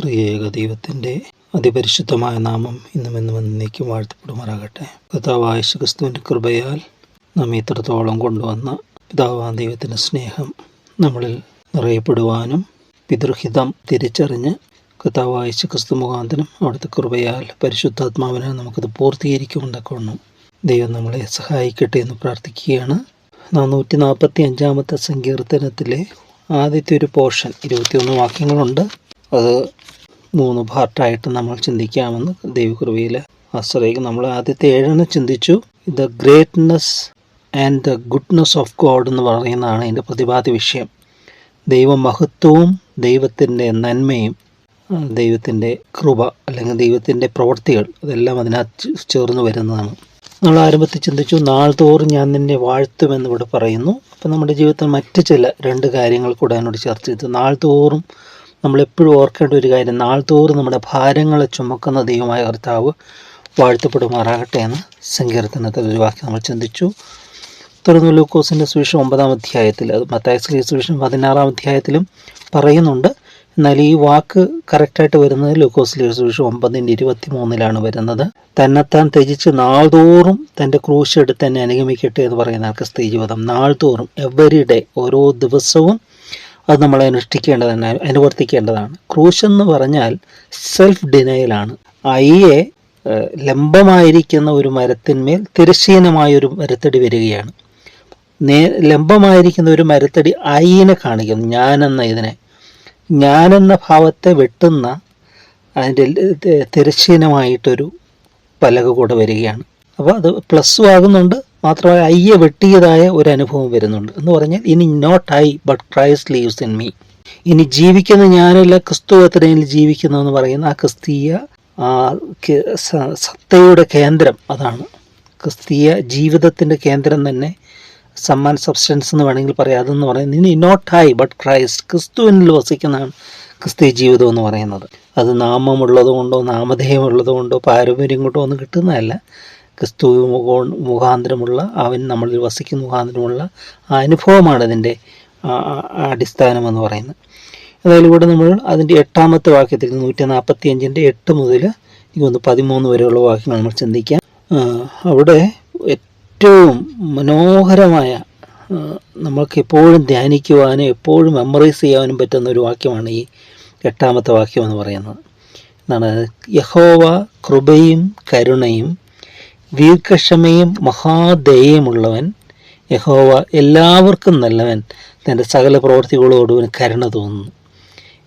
പ്രിയേക ദൈവത്തിന്റെ അതിപരിശുദ്ധമായ നാമം ഇന്നും എന്നും എന്നേക്കും വാഴ്ത്തപ്പെടുമാറാകട്ടെ. കർത്താവായ ക്രിസ്തുവിന്റെ കൃപയാൽ നാം ഇത്രത്തോളം കൊണ്ടുവന്ന പിതാവാൻ ദൈവത്തിന്റെ സ്നേഹം നമ്മളിൽ നിറയപ്പെടുവാനും പിതൃഹിതം തിരിച്ചറിഞ്ഞ് കർത്താവായ ക്രിസ്തു മുഖാന്തരം അവിടുത്തെ കൃപയാൽ പരിശുദ്ധാത്മാവിനാൽ നമുക്കത് പൂർത്തീകരിക്കുമെന്നൊക്കെ ദൈവം നമ്മളെ സഹായിക്കട്ടെ എന്ന് പ്രാർത്ഥിക്കുകയാണ്. നാനൂറ്റി നാൽപ്പത്തി അഞ്ചാമത്തെ സങ്കീർത്തനത്തിലെ ആദ്യത്തെ ഒരു പോർഷൻ ഇരുപത്തിയൊന്ന് വാക്യങ്ങളുണ്ട്. അത് മൂന്ന് പാർട്ടായിട്ട് നമ്മൾ ചിന്തിക്കാമെന്ന് ദൈവകൃപയിൽ ആശ്രയിക്കും നമ്മൾ ആദ്യത്തെ ഏഴെണ്ണം ചിന്തിച്ചു. The greatness and the goodness of God എന്ന് പറയുന്നതാണ് അതിന്റെ പ്രതിപാദ്യ വിഷയം. ദൈവമഹത്വവും ദൈവത്തിന്റെ നന്മയും ദൈവത്തിന്റെ കൃപ അല്ലെങ്കിൽ ദൈവത്തിന്റെ പ്രവൃത്തികൾ അതെല്ലാം അതിനകത്ത് ചേർന്ന് വരുന്നതാണ്. നമ്മൾ ആരംഭത്തിൽ ചിന്തിച്ചു നാൾതോറും ഞാൻ നിന്നെ വാഴ്ത്തുമെന്ന് ഇവിടെ പറയുന്നു. അപ്പം നമ്മുടെ ജീവിതത്തിൽ മറ്റ് ചില രണ്ട് കാര്യങ്ങൾ കൂടെ അതിനോട് ചർച്ച ചെയ്തു നാൾതോറും നമ്മളെപ്പോഴും ഓർക്കേണ്ട ഒരു കാര്യം നാൾതോറും നമ്മുടെ ഭാരങ്ങളെ ചുമക്കുന്ന ദൈവമായ കർത്താവ് വാഴ്ത്തപ്പെടുമാറാകട്ടെ എന്ന് സങ്കീർത്തനത്തിൽ ഒരു വാക്യം നമ്മൾ ചിന്തിച്ചു. തുടർന്ന് ലൂക്കോസിന്റെ സുവിശേഷം ഒമ്പതാം അധ്യായത്തിൽ അത് മത്തായസ്ലീ സുവിശേഷം പതിനാറാം അധ്യായത്തിലും പറയുന്നുണ്ട്. എന്നാൽ ഈ വാക്ക് കറക്റ്റായിട്ട് വരുന്നത് ലൂക്കോസിലെ സുവിശേഷം ഒമ്പതിന്റെ ഇരുപത്തി മൂന്നിലാണ് വരുന്നത്. തന്നെത്താൻ ത്യജിച്ച് നാൾതോറും തന്റെ ക്രൂശെടുത്ത് തന്നെ അനുഗമിക്കട്ടെ എന്ന് പറയുന്ന ക്രിസ്തീയ ജീവിതം. നാൾതോറും എവറി ഡേ ഓരോ ദിവസവും അത് നമ്മൾ അനുഷ്ഠിക്കേണ്ടതാണ് അനുവർത്തിക്കേണ്ടതാണ്. ക്രൂശ് എന്ന് പറഞ്ഞാൽ സെൽഫ് ഡിനയലാണ് ഏഹ്, ലംബമായിരിക്കുന്ന ഒരു മരത്തിന്മേൽ തിരശ്ചീനമായ ഒരു മരത്തടി വരികയാണ്. നേ ലംബമായിരിക്കുന്ന ഒരു മരത്തടി അയ്യനെ കാണിക്കുന്നു ഞാനെന്ന ഇതിനെ. ഞാനെന്ന ഭാവത്തെ വെട്ടുന്ന അതിന്റെ തിരശ്ചീനമായിട്ടൊരു പലക കൂടെ വരികയാണ്. അപ്പോൾ അത് പ്ലസ്സും ആകുന്നുണ്ട് മാത്രമല്ല അയ്യെ വെട്ടിയതായ ഒരു അനുഭവം വരുന്നുണ്ട്. എന്ന് പറഞ്ഞാൽ ഇനി not I but Christ lives in me ഇനി ജീവിക്കുന്ന ഞാനല്ല ക്രിസ്തു എത്രയിൽ ജീവിക്കുന്നു എന്ന് പറയുന്ന ആ ക്രിസ്തീയ സത്തയുടെ കേന്ദ്രം അതാണ്. ക്രിസ്തീയ ജീവിതത്തിന്റെ കേന്ദ്രം തന്നെ സമ്മാൻ സബ്സ്റ്റൻസ് എന്ന് വേണമെങ്കിൽ പറയാം. അതെന്ന് പറയുന്നത് ഇനി നോട്ട് ഐ ബട്ട് ക്രൈസ്റ്റ് ക്രിസ്തുവിനിൽ വസിക്കുന്നതാണ് ക്രിസ്തീയ ജീവിതം എന്ന് പറയുന്നത്. അത് നാമമുള്ളതുകൊണ്ടോ കൊണ്ടോ നാമധേയമുള്ളത് കൊണ്ടോ പാരമ്പര്യം കൊണ്ടോ ഒന്നും കിട്ടുന്നതല്ല. ക്രിസ്തു മുഖോ- മുഖാന്തരമുള്ള അവൻ നമ്മളിൽ വസിക്കുന്ന മുഖാന്തരമുള്ള ആ അനുഭവമാണ് അടിസ്ഥാനം എന്ന് പറയുന്നത്. അതായത് ഇവിടെ നമ്മൾ അതിന്റെ എട്ടാമത്തെ വാക്യത്തിൽ നൂറ്റി നാൽപ്പത്തി അഞ്ചിന്റെ എട്ട് മുതൽ ഒന്ന് പതിമൂന്ന് വരെയുള്ള വാക്യങ്ങൾ നമ്മൾ ചിന്തിക്കാം. അവിടെ ഏറ്റവും മനോഹരമായ നമുക്ക് എപ്പോഴും ധ്യാനിക്കുവാനും എപ്പോഴും മെമ്മറൈസ് ചെയ്യാനും പറ്റുന്ന ഒരു വാക്യമാണ് ഈ എട്ടാമത്തെ വാക്യം എന്ന് പറയുന്നത്. എന്താണ് യഹോവ കൃപയും കരുണയും ദീർഘക്ഷമയും മഹാദയയുമുള്ളവൻ യഹോവ എല്ലാവർക്കും നല്ലവൻ. തന്റെ സകല പ്രവർത്തികളോടും കരുണ തോന്നുന്നു.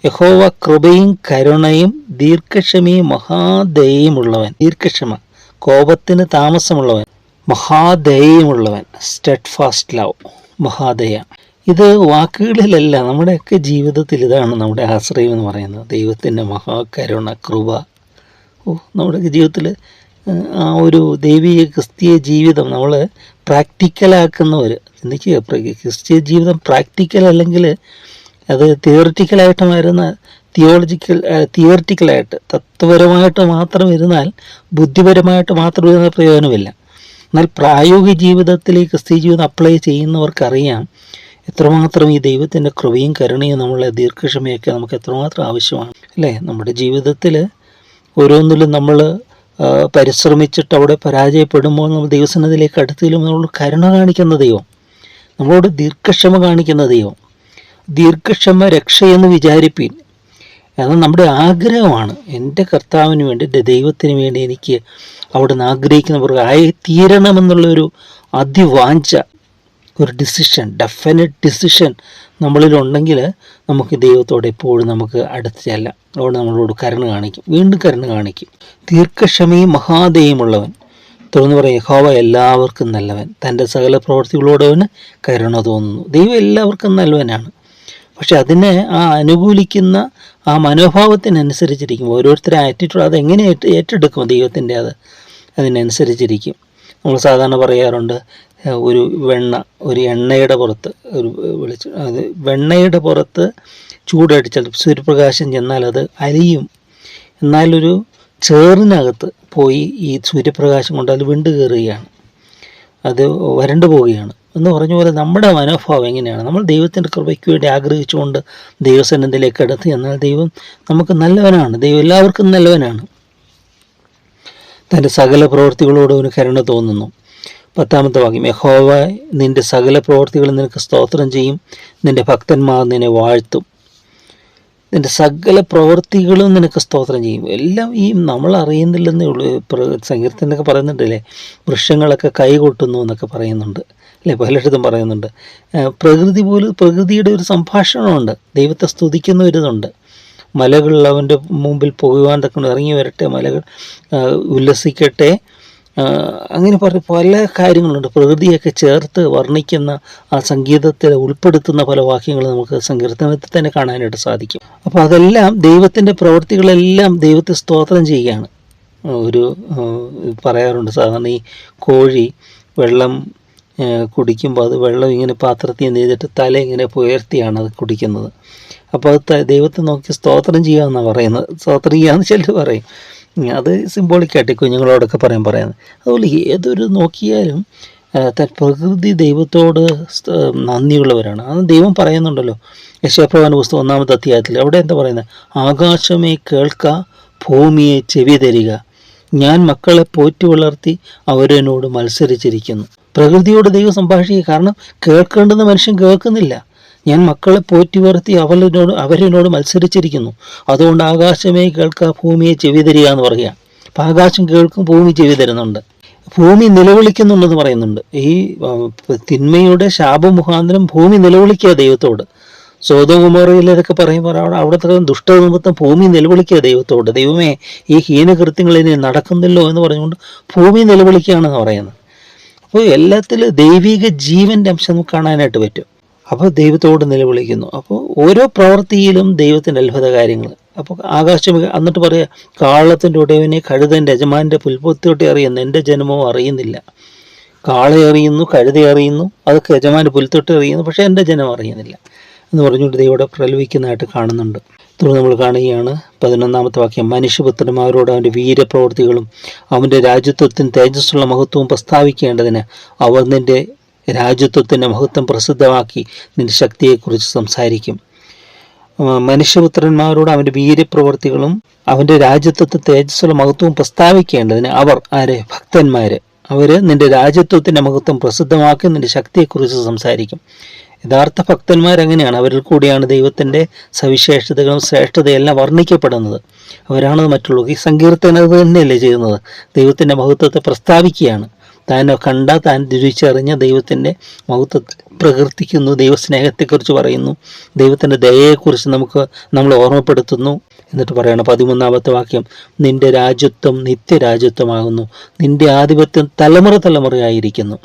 യഹോവ കൃപയും കരുണയും ദീർഘക്ഷമയും മഹാദയയുമുള്ളവൻ. ദീർഘക്ഷമ കോപത്തിന് താമസമുള്ളവൻ. മഹാദയയുമുള്ളവൻ സ്റ്റെഡ് ഫാസ്റ്റ് ലവ് മഹാദയ. ഇത് വാക്കുകളിലല്ല നമ്മുടെയൊക്കെ ജീവിതത്തിൽ ഇതാണ് നമ്മുടെ ആശ്രയം എന്ന് പറയുന്നത്. ദൈവത്തിന്റെ മഹാകരുണ കൃപ. ഓ നമ്മുടെ ജീവിതത്തിൽ ആ ഒരു ദൈവിക ക്രിസ്തീയ ജീവിതം നമ്മൾ പ്രാക്ടിക്കലാക്കുന്നവർ ചിന്തിക്കുക ക്രിസ്തീയ ജീവിതം പ്രാക്ടിക്കൽ അല്ലെങ്കിൽ അത് തിയോറിറ്റിക്കലായിട്ട് വരുന്ന തിയോളജിക്കൽ തിയോറിറ്റിക്കലായിട്ട് തത്വപരമായിട്ട് മാത്രം ഇരുന്നാൽ ബുദ്ധിപരമായിട്ട് മാത്രം ഇരുന്ന പ്രയോജനമില്ല. എന്നാൽ പ്രായോഗിക ജീവിതത്തിൽ ഈ ക്രിസ്തീയ ജീവിതം അപ്ലൈ ചെയ്യുന്നവർക്കറിയാം എത്രമാത്രം ഈ ദൈവത്തിന്റെ കൃപയും കരുണയും നമ്മളെ ദീർഘക്ഷമയൊക്കെ നമുക്ക് എത്രമാത്രം ആവശ്യമാണ്. അല്ലേ? നമ്മുടെ ജീവിതത്തിൽ ഓരോന്നിലും നമ്മൾ പരിശ്രമിച്ചിട്ട് അവിടെ പരാജയപ്പെടുമ്പോൾ നമ്മൾ ദൈവസന്നതിലേക്ക് അടുത്തതിലും നമ്മളോട് കരുണ കാണിക്കുന്ന ദൈവം. നമ്മളോട് ദീർഘക്ഷമ കാണിക്കുന്ന ദൈവം. ദീർഘക്ഷമ രക്ഷയെന്ന് വിചാരിപ്പീൻ. അത് നമ്മുടെ ആഗ്രഹമാണ്. എന്റെ കർത്താവിന് വേണ്ടി എന്റെ ദൈവത്തിന് വേണ്ടി എനിക്ക് അവിടെ നിന്ന് ആഗ്രഹിക്കുന്നവർ ആയി തീരണമെന്നുള്ളൊരു അതിവാഞ്ച ഒരു ഡിസിഷൻ ഡെഫിനറ്റ് ഡിസിഷൻ നമ്മളിൽ നമ്മളിലുണ്ടെങ്കിൽ നമുക്ക് ദൈവത്തോട് എപ്പോഴും നമുക്ക് അടുത്ത് ചെല്ലാം അവിടെ നമ്മളോട് കരുണ കാണിക്കും. വീണ്ടും കരുണ കാണിക്കും. ദീർഘക്ഷമയും മഹാദയുമുള്ളവൻ തുടർന്ന് പറയും യഹോവ എല്ലാവർക്കും നല്ലവൻ. തന്റെ സകല പ്രവർത്തികളോടവന് കരുണ തോന്നുന്നു. ദൈവം എല്ലാവർക്കും നല്ലവനാണ്. പക്ഷെ അതിനെ ആ അനുകൂലിക്കുന്ന ആ മനോഭാവത്തിനനുസരിച്ചിരിക്കും. ഓരോരുത്തരുടെ ആറ്റിറ്റ്യൂഡ് അതെങ്ങനെ ഏറ്റെടുക്കും ദൈവത്തിന്റെ അത്? അതിനനുസരിച്ചിരിക്കും. നമ്മൾ സാധാരണ പറയാറുണ്ട് ഒരു വെണ്ണ ഒരു എണ്ണയുടെ പുറത്ത് ഒരു വെളിച്ച അത് വെണ്ണയുടെ പുറത്ത് ചൂടടിച്ചാൽ സൂര്യപ്രകാശം ചെന്നാൽ അത് അലിയും. എന്നാലൊരു ചേറിനകത്ത് പോയി ഈ സൂര്യപ്രകാശം കൊണ്ട് അത് വിണ്ടു കയറുകയാണ്. അത് വരണ്ടു പോവുകയാണ്. എന്ന് പറഞ്ഞ പോലെ നമ്മുടെ മനോഭാവം എങ്ങനെയാണ്? നമ്മൾ ദൈവത്തിന്റെ കൃപയ്ക്ക് വേണ്ടി ആഗ്രഹിച്ചുകൊണ്ട് ദൈവസന്നിധിയിലേക്ക് അടുത്ത് എന്നാൽ ദൈവം നമുക്ക് നല്ലവനാണ്. ദൈവം എല്ലാവർക്കും നല്ലവനാണ്. തന്റെ സകല പ്രവൃത്തികളോട് അവന് കരുണ തോന്നുന്നു. പത്താമത്തെ വാക്യം യഹോവ നിന്റെ സകല പ്രവൃത്തികളും നിനക്ക് സ്തോത്രം ചെയ്യും. നിന്റെ ഭക്തന്മാർ നിന്നെ വാഴ്ത്തും. നിന്റെ സകല പ്രവൃത്തികളും നിനക്ക് സ്തോത്രം ചെയ്യും. എല്ലാം ഈ നമ്മൾ അറിയുന്നില്ലെന്നേ ഉള്ളൂ. സങ്കീർത്തനൊക്കെ പറയുന്നുണ്ടല്ലേ വൃക്ഷങ്ങളൊക്കെ കൈകൊട്ടുന്നു എന്നൊക്കെ പറയുന്നുണ്ട് അല്ലേ? പലയിടത്തും പറയുന്നുണ്ട്. പ്രകൃതി പോലും പ്രകൃതിയുടെ ഒരു സംഭാഷണമുണ്ട്. ദൈവത്തെ സ്തുതിക്കുന്ന ഒരിതുണ്ട്. മലകൾ അവന്റെ മുമ്പിൽ പോകുവാൻ തക്കൊണ്ട് ഇറങ്ങി വരട്ടെ മലകൾ ഉല്ലസിക്കട്ടെ. അങ്ങനെ പറഞ്ഞ പല കാര്യങ്ങളുണ്ട്. പ്രകൃതിയൊക്കെ ചേർത്ത് വർണിക്കുന്ന ആ സംഗീതത്തിൽ ഉൾപ്പെടുത്തുന്ന പല വാക്യങ്ങൾ നമുക്ക് സങ്കീർത്തനത്തിൽ തന്നെ കാണാനായിട്ട് സാധിക്കും. അപ്പോൾ അതെല്ലാം ദൈവത്തിന്റെ പ്രവൃത്തികളെല്ലാം ദൈവത്തെ സ്തോത്രം ചെയ്യുകയാണ്. ഒരു പറയാറുണ്ട്. സാധാരണ ഈ കോഴി വെള്ളം കുടിക്കുമ്പോൾ അത് വെള്ളം ഇങ്ങനെ പാത്രത്തിൽ നിന്ന് ചെയ്തിട്ട് തല ഇങ്ങനെ ഉയർത്തിയാണ് അത് കുടിക്കുന്നത്. അപ്പോൾ അത് ദൈവത്തെ നോക്കി സ്തോത്രം ചെയ്യുക ചെയ്യാമെന്നാണ് പറയുന്നത്. സ്തോത്രം ചെയ്യുക എന്ന് ചിലർ പറയും. അത് സിംബോളിക്കായിട്ട് കുഞ്ഞുങ്ങളോടൊക്കെ പറയാൻ പറയുന്നത്. അതുപോലെ ഏതൊരു നോക്കിയാലും പ്രകൃതി ദൈവത്തോട് നന്ദിയുള്ളവരാണ്. അത് ദൈവം പറയുന്നുണ്ടല്ലോ. യശോപ്രവാന പുസ്തകം ഒന്നാമത്തെ അധ്യായത്തിൽ. അവിടെ എന്താ പറയുന്നത്? ആകാശമേ കേൾക്ക ഭൂമിയെ ചെവി തരിക. ഞാൻ മക്കളെ പോറ്റി വളർത്തി അവരനോട് മത്സരിച്ചിരിക്കുന്നു. പ്രകൃതിയോട് ദൈവം സംഭാഷിക്കുക. കാരണം കേൾക്കേണ്ടുന്ന മനുഷ്യൻ കേൾക്കുന്നില്ല. ഞാൻ മക്കളെ പോറ്റി വളർത്തി അവരിനോട് അവരെന്നോട് മത്സരിച്ചിരിക്കുന്നു. അതുകൊണ്ട് ആകാശമേ കേൾക്കുക ഭൂമിയെ ചെവി തരിക എന്ന് പറയുക. അപ്പം ആകാശം കേൾക്കും ഭൂമി ചെവി തരുന്നുണ്ട്. ഭൂമി നിലവിളിക്കുന്നുണ്ടെന്ന് പറയുന്നുണ്ട്. ഈ തിന്മയുടെ ശാപമുഖാന്തരം ഭൂമി നിലവിളിക്കുക ദൈവത്തോട്. സ്വതകുമാറിയിലൊക്കെ പറയുമ്പോൾ അവിടെ അവിടുത്തെ ദുഷ്ടനിമിത്തം ഭൂമി നിലവിളിക്കുക ദൈവത്തോട്. ദൈവമേ ഈ ഹീനകൃത്യങ്ങൾ ഇനി നടക്കുന്നില്ലോ എന്ന് പറഞ്ഞുകൊണ്ട് ഭൂമി നിലവിളിക്കുകയാണെന്ന് പറയുന്നത്. അപ്പോൾ എല്ലാത്തിലും ദൈവിക ജീവന്റെ അംശം കാണാനായിട്ട് പറ്റും. അപ്പോൾ ദൈവത്തോട് നിലവിളിക്കുന്നു. അപ്പോൾ ഓരോ പ്രവൃത്തിയിലും ദൈവത്തിന്റെ അത്ഭുത കാര്യങ്ങൾ. അപ്പോൾ ആകാശം എന്നിട്ട് പറയുക കാളത്തിന്റെ ഉടയവനെ കഴുതന്റെ യജമാന്റെ പുൽപ്പൊത്തിയോട്ടെ അറിയുന്നു എന്റെ ജനമോ അറിയുന്നില്ല. കാളെ അറിയുന്നു കഴുത അറിയുന്നു അതൊക്കെ യജമാന്റെ പുൽത്തൊട്ട് അറിയുന്നു പക്ഷേ എന്റെ ജനം അറിയുന്നില്ല എന്ന് പറഞ്ഞുകൊണ്ട് ദൈവം പ്രലോഭിക്കുന്നതായിട്ട് കാണുന്നുണ്ട്. തുടർന്ന് നമ്മൾ കാണുകയാണ് പതിനൊന്നാമത്തെ വാക്യം. മനുഷ്യപുത്രന്മാരോട് അവന്റെ വീരപ്രവൃത്തികളും അവന്റെ രാജ്യത്വത്തിന് തേജസ്സുള്ള മഹത്വവും പ്രസ്താവിക്കേണ്ടതിന് അവർ നിന്റെ രാജ്യത്വത്തിന്റെ മഹത്വം പ്രസിദ്ധമാക്കി നിന്റെ ശക്തിയെക്കുറിച്ച് സംസാരിക്കും. മനുഷ്യപുത്രന്മാരോട് അവന്റെ വീര്യപ്രവർത്തികളും അവന്റെ രാജ്യത്വത്തെ തേജസ്സുള്ള മഹത്വവും പ്രസ്താവിക്കേണ്ടതിന് അവർ ആരെ? ഭക്തന്മാർ അവർ നിന്റെ രാജ്യത്വത്തിന്റെ മഹത്വം പ്രസിദ്ധമാക്കി നിന്റെ ശക്തിയെക്കുറിച്ച് സംസാരിക്കും. യഥാർത്ഥ ഭക്തന്മാർ എങ്ങനെയാണ് അവരിൽ കൂടിയാണ് ദൈവത്തിന്റെ സവിശേഷതകളും ശ്രേഷ്ഠതയെല്ലാം വർണിക്കപ്പെടുന്നത്. അവരാണ് മറ്റുള്ളവർ ഈ സങ്കീർത്തനത് തന്നെയല്ലേ ചെയ്യുന്നത്? ദൈവത്തിന്റെ മഹത്വത്തെ പ്രസ്താവിക്കുകയാണ്. താൻ കണ്ട താൻ രുചിച്ചറിഞ്ഞ ദൈവത്തിന്റെ മഹത്വത്തെ പ്രകീർത്തിക്കുന്നു ദൈവസ്നേഹത്തെക്കുറിച്ച് പറയുന്നു ദൈവത്തിന്റെ ദയയെക്കുറിച്ച് നമുക്ക് നമ്മൾ ഓർമ്മപ്പെടുത്തുന്നു എന്നിട്ട് പറയണം പതിമൂന്നാമത്തെ വാക്യം. നിന്റെ രാജ്യത്വം നിത്യരാജ്യത്വമാകുന്നു. നിന്റെ ആധിപത്യം തലമുറ തലമുറയായിരിക്കുന്നു.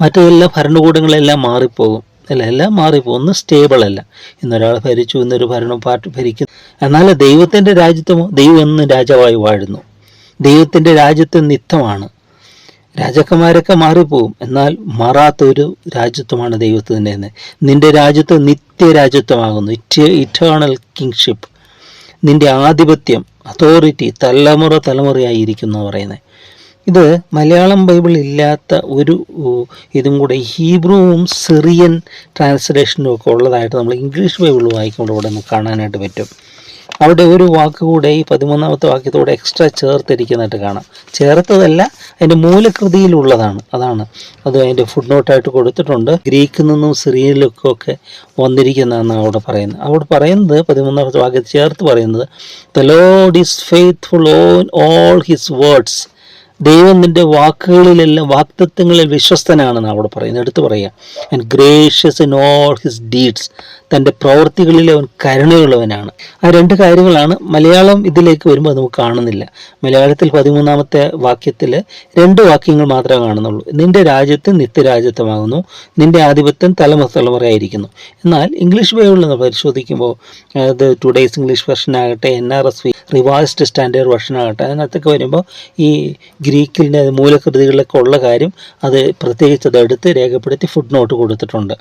മറ്റെല്ലാ ഭരണകൂടങ്ങളെല്ലാം മാറിപ്പോകും. അല്ല എല്ലാം മാറിപ്പോകും. ഒന്നും സ്റ്റേബിൾ അല്ല. ഇന്നൊരാൾ ഭരിച്ചു ഇന്നൊരു ഭരണം പാർട്ടി ഭരിക്കുന്നു. എന്നാൽ ദൈവത്തിന്റെ രാജ്യത്വമോ ദൈവം എന്നും രാജാവായി വാഴുന്നു. ദൈവത്തിന്റെ രാജ്യത്വം നിത്യമാണ്. രാജാക്കന്മാരൊക്കെ മാറിപ്പോവും. എന്നാൽ മാറാത്തൊരു രാജ്യത്വമാണ് ദൈവത്തിന്റെ എന്ന് നിന്റെ രാജ്യത്വം നിത്യരാജ്യത്വമാകുന്നു. ഇറ്റ് ഇറ്റേണൽ കിങ്ഷിപ്പ് നിന്റെ ആധിപത്യം അതോറിറ്റി തലമുറ തലമുറയായിരിക്കുന്നു പറയുന്നത്. ഇത് മലയാളം ബൈബിൾ ഇല്ലാത്ത ഒരു ഇതും കൂടെ ഹീബ്രുവും സിറിയൻ ട്രാൻസ്ലേഷനും ഒക്കെ ഉള്ളതായിട്ട് നമ്മൾ ഇംഗ്ലീഷ് ബൈബിൾ വായിക്കുമ്പോൾ ഇവിടെ നമുക്ക് കാണാനായിട്ട് പറ്റും. അവിടെ ഒരു വാക്ക് കൂടെ ഈ പതിമൂന്നാമത്തെ വാക്യത്തോടെ എക്സ്ട്രാ ചേർത്തിരിക്കുന്നതായിട്ട് കാണാം. ചേർത്തതല്ല അതിന്റെ മൂലകൃതിയിലുള്ളതാണ്. അതാണ്. അത് അതിന്റെ ഫുഡ് നോട്ടായിട്ട് കൊടുത്തിട്ടുണ്ട്. ഗ്രീക്കിൽ നിന്നും സിറിയയിലൊക്കെ വന്നിരിക്കുന്നതെന്നാണ് അവിടെ പറയുന്നത്. അവിടെ പറയുന്നത് പതിമൂന്നാമത്തെ വാക്യത്തിൽ ചേർത്ത് പറയുന്നത് the Lord is faithful on all his words ദൈവം നിന്റെ വാക്കുകളിലെല്ലാം വാക്തത്വങ്ങളിൽ വിശ്വസ്തനാണെന്ന് അവിടെ പറയുന്നത്. എടുത്തു പറയുക. And gracious in all his deeds തന്റെ പ്രവൃത്തികളിൽ അവൻ കരുണയുള്ളവനാണ്. ആ രണ്ട് കാര്യങ്ങളാണ് മലയാളം ഇതിലേക്ക് വരുമ്പോൾ നമുക്ക് കാണുന്നില്ല. മലയാളത്തിൽ പതിമൂന്നാമത്തെ വാക്യത്തിൽ രണ്ട് വാക്യങ്ങൾ മാത്രമേ കാണുന്നുള്ളൂ. നിന്റെ രാജ്യത്ത് നിത്യരാജ്യത്വമാകുന്നു നിന്റെ ആധിപത്യം തലമുറ തലമുറയായിരിക്കുന്നു. എന്നാൽ ഇംഗ്ലീഷ് ബൈബിളിൽ നമ്മൾ പരിശോധിക്കുമ്പോൾ അത് ടുഡേയ്സ് ഇംഗ്ലീഷ് വെർഷൻ ആകട്ടെ N R S V revised standard version ആകട്ടെ അതിനകത്തൊക്കെ വരുമ്പോൾ ഈ ഗ്രീക്കിന്റെ മൂലകൃതികളിലൊക്കെ ഉള്ള കാര്യം അത് പ്രത്യേകിച്ച് അത് എടുത്ത് രേഖപ്പെടുത്തി ഫുഡ് നോട്ട് കൊടുത്തിട്ടുണ്ട്.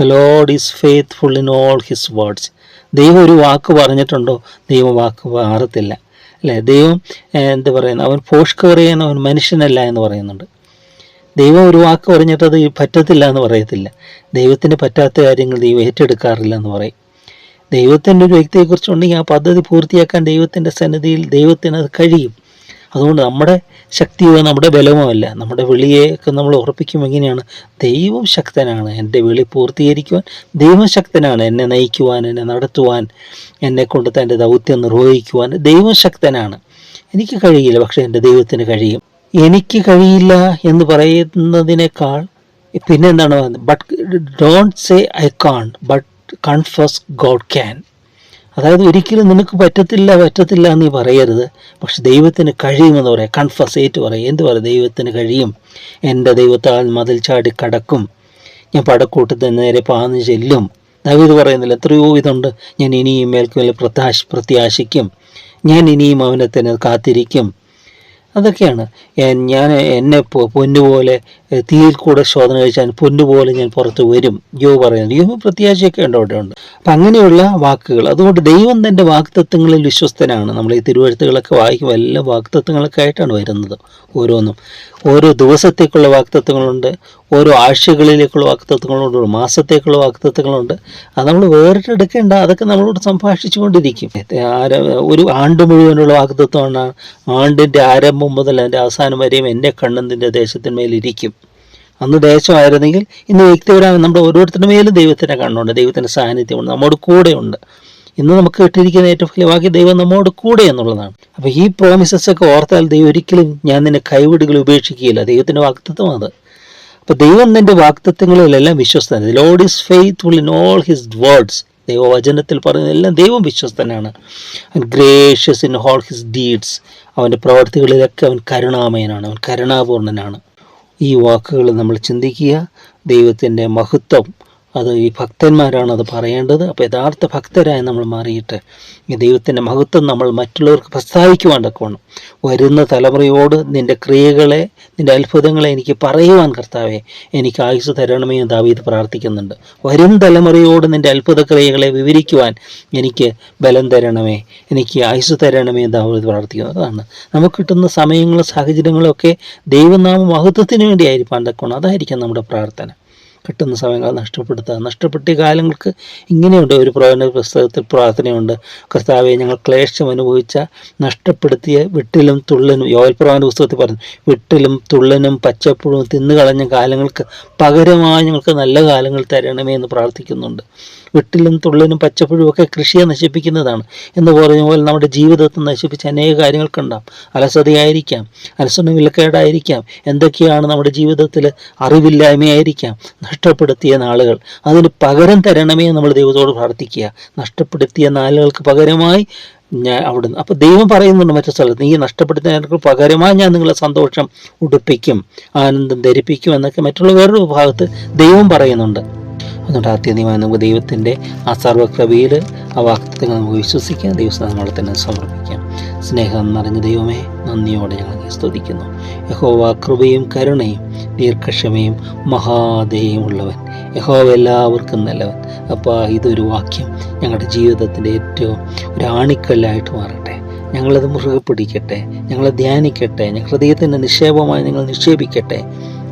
The Lord is faithful in his words ദൈവം ഒരു വാക്ക് പറഞ്ഞിട്ടുണ്ടോ? ദൈവം വാക്ക് മാറത്തില്ല. അല്ലേ? ദൈവം എന്ത് പറയുന്നത് അവൻ പോഷ്കറിയാൻ അവൻ മനുഷ്യനല്ല എന്ന് പറയുന്നുണ്ട്. ദൈവം ഒരു വാക്ക് പറഞ്ഞിട്ട് അത് പറ്റത്തില്ല എന്ന് പറയത്തില്ല. ദൈവത്തിന് പറ്റാത്ത കാര്യങ്ങൾ ദൈവം ഏറ്റെടുക്കാറില്ല എന്ന് പറയും. ദൈവത്തിന്റെ ഒരു വ്യക്തിയെക്കുറിച്ചുണ്ടെങ്കിൽ ആ പദ്ധതി പൂർത്തിയാക്കാൻ ദൈവത്തിന്റെ സന്നിധിയിൽ ദൈവത്തിന് അത് കഴിയും. അതുകൊണ്ട് നമ്മുടെ ശക്തിയോ നമ്മുടെ ബലമോ അല്ല നമ്മുടെ വിളിയൊക്കെ നമ്മൾ ഉറപ്പിക്കും എങ്ങനെയാണ്? ദൈവം ശക്തനാണ്. എന്റെ വിളി പൂർത്തീകരിക്കുവാൻ ദൈവം ശക്തനാണ്. എന്നെ നയിക്കുവാൻ എന്നെ നടത്തുവാൻ എന്നെ കൊണ്ട് തന്റെ ദൗത്യം നിർവഹിക്കുവാൻ ദൈവം ശക്തനാണ്. എനിക്ക് കഴിയില്ല പക്ഷേ എന്റെ ദൈവത്തിന് കഴിയും. എനിക്ക് കഴിയില്ല എന്ന് പറയുന്നതിനേക്കാൾ പിന്നെന്താണ്? But don't say I can't but confess God can അതായത് ഒരിക്കലും നിനക്ക് പറ്റത്തില്ല പറ്റത്തില്ല എന്ന് നീ പറയരുത്. പക്ഷെ ദൈവത്തിന് കഴിയുമെന്ന് പറയാം. കൺഫസ് ഏറ്റു പറയും. എന്ത് പറയും? ദൈവത്തിന് കഴിയും. എന്റെ ദൈവത്താൽ മതിൽ ചാടി കടക്കും. ഞാൻ പടക്കൂട്ടത്തിന് നേരെ പാന്ന് ചെല്ലും. ദാവീദ് പറയുന്നില്ല എത്രയോ ഇതുണ്ട്. ഞാൻ ഇനിയും മേൽക്കുമേൽ പ്രത്യാശ പ്രത്യാശിക്കും. ഞാൻ ഇനിയും അവനെ തന്നെ കാത്തിരിക്കും. അതൊക്കെയാണ്. ഞാൻ എന്നെ പൊന്നുപോലെ തീയിൽ കൂടെ ശോധന കഴിച്ചാൽ പൊന്നുപോലെ ഞാൻ പുറത്ത് വരും. യോ പറയുന്നത് യോ പ്രത്യാശയൊക്കെ ഉണ്ട് അവിടെ ഉണ്ട്. അപ്പം അങ്ങനെയുള്ള വാക്കുകൾ അതുകൊണ്ട് ദൈവം തന്റെ വാക്തത്വങ്ങളിൽ വിശ്വസ്തനാണ്. നമ്മൾ ഈ തിരുവഴുത്തുകളൊക്കെ വായിക്കുമ്പോൾ എല്ലാ വാക്തത്വങ്ങളൊക്കെ ആയിട്ടാണ് വരുന്നത് ഓരോന്നും. ഓരോ ദിവസത്തേക്കുള്ള വാക്തത്വങ്ങളുണ്ട് ഓരോ ആഴ്ചകളിലേക്കുള്ള വാക്തത്വങ്ങളുണ്ട് മാസത്തേക്കുള്ള വാക്തത്വങ്ങളുണ്ട് അത് നമ്മൾ വേറിട്ടെടുക്കേണ്ട അതൊക്കെ നമ്മളോട് സംഭാഷിച്ചു കൊണ്ടിരിക്കും ആര- ഒരു ആണ്ട് മുഴുവനുള്ള വാക്തത്വമാണ് ആണ്ടിന്റെ ആരംഭം മുതൽ അതിന്റെ അവസാനം വരെയും എന്റെ കണ്ണന്തിന്റെ ദേശത്തിന്മേലിരിക്കും അന്ന് ദേശമായിരുന്നെങ്കിൽ ഇന്ന് വ്യക്തിപരമായി നമ്മുടെ ഓരോരുത്തരുടെ മേലും ദൈവത്തിന്റെ കണ്ണുണ്ട് ദൈവത്തിന്റെ സാന്നിധ്യമുണ്ട് നമ്മുടെ കൂടെയുണ്ട്. ഇന്ന് നമുക്ക് കിട്ടിയിരിക്കുന്ന ഏറ്റവും വലിയ വാക്യം ദൈവം നമ്മോട് കൂടെ എന്നുള്ളതാണ്. അപ്പോൾ ഈ പ്രോമിസസ് ഒക്കെ ഓർത്താൽ ദൈവം ഒരിക്കലും ഞാൻ നിന്നെ കൈവിടുകൾ ഉപേക്ഷിക്കുകയില്ല. ദൈവത്തിന്റെ വാക്തത്വം അത്. അപ്പോൾ ദൈവം നിന്റെ വാക്തത്വങ്ങളിലെല്ലാം വിശ്വസ്തന Lord is faithful in all his words ദൈവവചനത്തിൽ പറയുന്നതെല്ലാം ദൈവം വിശ്വസ്തനാണ്. Gracious in all his deeds അവന്റെ പ്രവർത്തികളിലൊക്കെ അവൻ കരുണാമയനാണ്. അവൻ കരുണാപൂർണനാണ്. ഈ വാക്കുകൾ നമ്മൾ ചിന്തിക്കുക. ദൈവത്തിന്റെ മഹത്വം അത് ഈ ഭക്തന്മാരാണ് അത് പറയേണ്ടത്. അപ്പോൾ യഥാർത്ഥ ഭക്തരായി നമ്മൾ മാറിയിട്ട് ഈ ദൈവത്തിന്റെ മഹത്വം നമ്മൾ മറ്റുള്ളവർക്ക് പ്രസ്താവിക്കുവാൻ തക്കവണ്ണം വരുന്ന തലമുറയോട് നിന്റെ ക്രിയകളെ നിന്റെ അത്ഭുതങ്ങളെ എനിക്ക് പറയുവാൻ കർത്താവെ എനിക്ക് ആയുസ് തരണമേ എന്ന് ദാവീത് പ്രാർത്ഥിക്കുന്നുണ്ട്. വരും തലമുറയോട് നിന്റെ അത്ഭുത ക്രിയകളെ വിവരിക്കുവാൻ എനിക്ക് ബലം തരണമേ എനിക്ക് ആയുസ് തരണമേ എന്ന് ദാവീത് പ്രാർത്ഥിക്കുന്നു. അതാണ് നമുക്ക് കിട്ടുന്ന സമയങ്ങളും സാഹചര്യങ്ങളും ഒക്കെ ദൈവനാമ മഹത്വത്തിന് വേണ്ടിയായിരിക്കും അതൊക്കെ അതായിരിക്കും നമ്മുടെ പ്രാർത്ഥന. കിട്ടുന്ന സമയങ്ങൾ നഷ്ടപ്പെടുത്തുക നഷ്ടപ്പെട്ട കാലങ്ങൾക്ക് ഇങ്ങനെയുണ്ട്. ഒരു പ്രവചന പുസ്തകത്തിൽ പ്രാർത്ഥനയുണ്ട്. കർത്താവെ ഞങ്ങൾ ക്ലേശം അനുഭവിച്ച നഷ്ടപ്പെടുത്തിയ വിട്ടിലും തുള്ളനും യോൽ പ്രവചന പുസ്തകത്തിൽ പറഞ്ഞു വിട്ടിലും തുള്ളനും പച്ചപ്പുഴും തിന്നുകളഞ്ഞ കാലങ്ങൾക്ക് പകരമായി ഞങ്ങൾക്ക് നല്ല കാലങ്ങൾ തരണമേ എന്ന് പ്രാർത്ഥിക്കുന്നുണ്ട്. വിട്ടിലും തുള്ളിലും പച്ചപ്പുഴും ഒക്കെ കൃഷിയെ നശിപ്പിക്കുന്നതാണ്. എന്ന് പറഞ്ഞ പോലെ നമ്മുടെ ജീവിതത്തെ നശിപ്പിച്ച അനേക കാര്യങ്ങൾക്കുണ്ടാവും അലസതയായിരിക്കാം. അലസന വിലക്കേടായിരിക്കാം. എന്തൊക്കെയാണ് നമ്മുടെ ജീവിതത്തിൽ അറിവില്ലായ്മയായിരിക്കാം. നഷ്ടപ്പെടുത്തിയ നാളുകൾ. അതിന് പകരം തരണമേ നമ്മൾ ദൈവത്തോട് പ്രാർത്ഥിക്കുക. നഷ്ടപ്പെടുത്തിയ നാളുകൾക്ക് പകരമായി ഞാൻ അവിടുന്ന്. അപ്പോൾ ദൈവം പറയുന്നുണ്ട് മറ്റു സ്ഥലത്ത് നീ നഷ്ടപ്പെടുത്തുന്നതിനു പകരമായി ഞാൻ നിങ്ങളെ സന്തോഷം ഉടുപ്പിക്കും ആനന്ദം ധരിപ്പിക്കും എന്നൊക്കെ മറ്റുള്ള വേറൊരു ഭാഗത്ത് ദൈവം പറയുന്നുണ്ട്. അതുകൊണ്ട് ആത്യന്തികമായി നമുക്ക് ദൈവത്തിന്റെ ആ സർവകൃപയിൽ ആ വാക്തത്വങ്ങൾ നമുക്ക് വിശ്വസിക്കാം. ദൈവം നമ്മളെ തന്നെ സമർപ്പിക്കാം. സ്നേഹം നിറഞ്ഞ ദൈവമേ നന്ദിയോടെ ഞങ്ങൾ സ്തുതിക്കുന്നു. യഹോവ കൃപയും കരുണയും ദീർഘക്ഷമയും മഹാദയും ഉള്ളവൻ. യഹോവ എല്ലാവർക്കും നല്ലവൻ. അപ്പോൾ ഇതൊരു വാക്യം ഞങ്ങളുടെ ജീവിതത്തിന്റെ ഏറ്റവും ഒരു ആണിക്കല്ലായിട്ട് മാറട്ടെ. ഞങ്ങളത് മുറുകെ പിടിക്കട്ടെ ഞങ്ങളെ ധ്യാനിക്കട്ടെ. ഞങ്ങളുടെ ഹൃദയത്തിന്റെ നിക്ഷേപമായി നിങ്ങൾ നിക്ഷേപിക്കട്ടെ.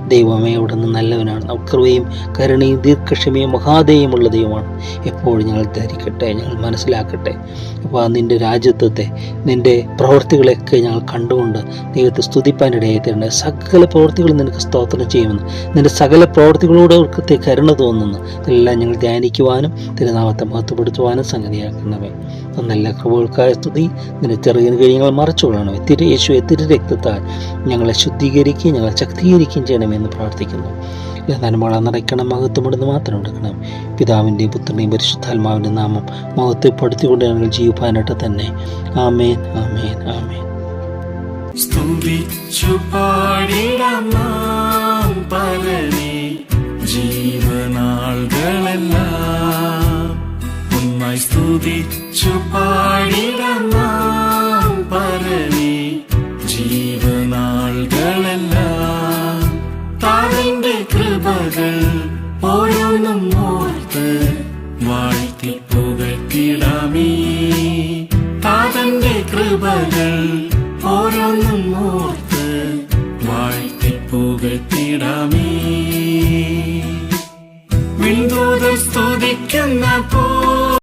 ദൈവമേ അവിടുന്ന് നല്ലവനാണ്. കൃപയും കരുണയും ദീർഘക്ഷമയും മഹാദേയമുള്ള ദൈവമാണ്. എപ്പോഴും ഞങ്ങൾ ധരിക്കട്ടെ ഞങ്ങൾ മനസ്സിലാക്കട്ടെ. അപ്പോൾ നിന്റെ രാജ്യത്വത്തെ നിന്റെ പ്രവൃത്തികളെയൊക്കെ ഞങ്ങൾ കണ്ടുകൊണ്ട് ദൈവത്തെ സ്തുതിപ്പാനിടയായിട്ടുണ്ട് സകല പ്രവൃത്തികളും നിനക്ക് സ്തോത്രം ചെയ്യുമെന്ന് നിന്റെ സകല പ്രവൃത്തികളോട് അവർക്ക് കരുണ തോന്നുന്നു. ഇതെല്ലാം ഞങ്ങൾ ധ്യാനിക്കുവാനും തിരുനാമത്തെ മഹത്വപ്പെടുത്തുവാനും സംഗതിയാക്കണമേ. നല്ല കൃപകൾക്കായ സ്തുതി. നിന്റെ ചെറിയ കഴിയങ്ങൾ മറച്ചുകൊള്ളണം തിരു യേശു തിരു രക്തത്താൽ ഞങ്ങളെ ശുദ്ധീകരിക്കുകയും ഞങ്ങളെ ശക്തീകരിക്കുകയും ചെയ്യണമെന്ന് പ്രാർത്ഥിക്കുന്നു. നന്മള നിറയ്ക്കണം മഹത്വമിടുന്ന് മാത്രം എടുക്കണം. പിതാവിന്റെയും പുത്രനെയും പരിശുദ്ധാത്മാവിന്റെ നാമം മഹത്വപ്പെടുത്തിക്കൊണ്ട് ഞങ്ങൾ ജീവിപ്പാനായിട്ട് തന്നെ. ആമേൻ ആമേൻ ആമേൻ. സ്തുതിച്ചു ജീവനാളുകളെല്ലാം സ്തുതിച്ചു പാടിടാം.